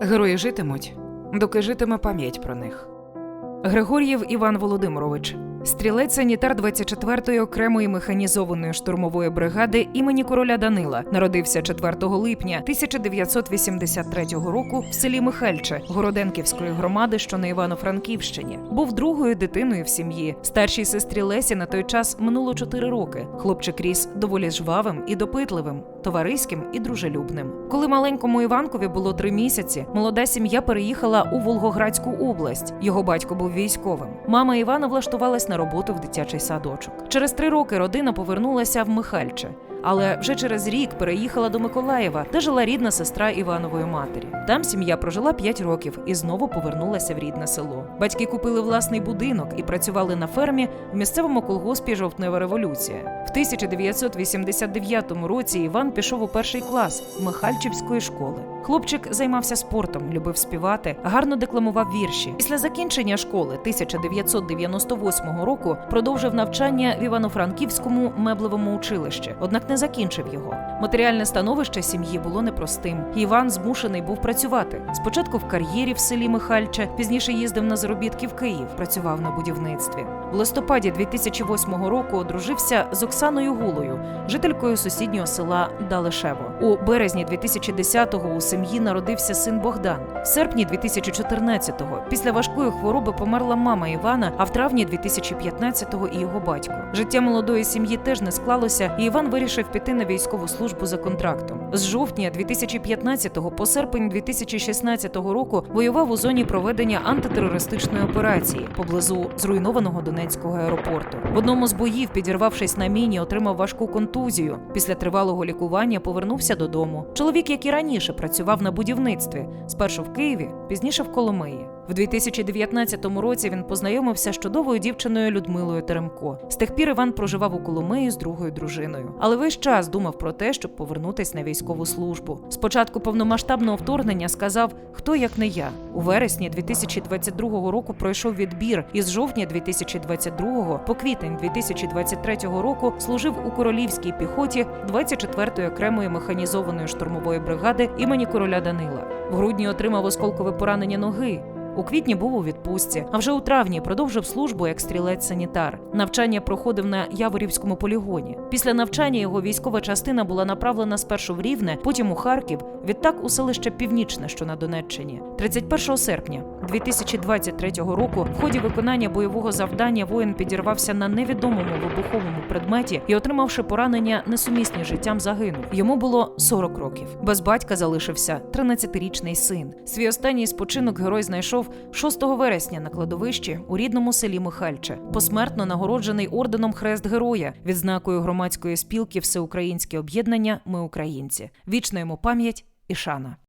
Герої житимуть, доки житиме пам'ять про них. Григор'єв Іван Володимирович, стрілець санітар 24-ї окремої механізованої штурмової бригади імені короля Данила, народився 4 липня 1983 року в селі Михальче Городенківської громади, що на Івано-Франківщині. Був другою дитиною в сім'ї. Старшій сестрі Лесі на той час минуло 4 роки. Хлопчик ріс доволі жвавим і допитливим, товариським і дружелюбним. Коли маленькому Іванкові було три місяці, молода сім'я переїхала у Волгоградську область. Його батько був військовим. Мама Івана влаштувалась на роботу в дитячий садочок. Через три роки родина повернулася в Михальче. Але вже через рік переїхала до Миколаєва, де жила рідна сестра Іванової матері. Там сім'я прожила 5 років і знову повернулася в рідне село. Батьки купили власний будинок і працювали на фермі в місцевому колгоспі Жовтнева революція. В 1989 році Іван пішов у перший клас Михальчівської школи. Хлопчик займався спортом, любив співати, гарно декламував вірші. Після закінчення школи 1998 року продовжив навчання в Івано-Франківському меблевому училищі, однак не закінчив його. Матеріальне становище сім'ї було непростим. Іван змушений був працювати. Спочатку в кар'єрі в селі Михальче, пізніше їздив на заробітки в Київ, працював на будівництві. В листопаді 2008 року одружився з Оксаною Гулою, жителькою сусіднього села Далешево. У березні 2010-го у сім'ї народився син Богдан. В серпні 2014-го після важкої хвороби померла мама Івана, а в травні 2015-го і його батько. Життя молодої сім'ї теж не склалося, і Іван вирішив піти на військову службу за контрактом. З жовтня 2015 по серпень 2016 року воював у зоні проведення антитерористичної операції поблизу зруйнованого Донецького аеропорту. В одному з боїв, підірвавшись на міні, отримав важку контузію. Після тривалого лікування повернувся додому. Чоловік, як і раніше, працював на будівництві спершу в Києві, пізніше в Коломиї. В 2019 році він познайомився з чудовою дівчиною Людмилою Теремко. З тих пір Іван проживав у Коломиї з другою дружиною, але весь час думав про те, щоб повернутись на військову службу. Спочатку повномасштабного вторгнення сказав, хто як не я. У вересні 2022 року пройшов відбір і з жовтня 2022 по квітень 2023 року служив у королівській піхоті 24-ї окремої механізованої штурмової бригади імені короля Данила. В грудні отримав осколкове поранення ноги. У квітні був у відпустці, а вже у травні продовжив службу як стрілець-санітар. Навчання проходив на Яворівському полігоні. Після навчання його військова частина була направлена спершу в Рівне, потім у Харків, відтак у селище Північне, що на Донеччині. 31 серпня 2023 року в ході виконання бойового завдання воїн підірвався на невідомому вибуховому предметі і, отримавши поранення, несумісні життям загинув. Йому було 40 років. Без батька залишився 13-річний син. Свій останній спочинок герой знайшов 6 вересня на кладовищі у рідному селі Михальче, посмертно нагороджений орденом Хрест Героя, відзнакою громадської спілки Всеукраїнське об'єднання Ми українці. Вічна йому пам'ять і шана.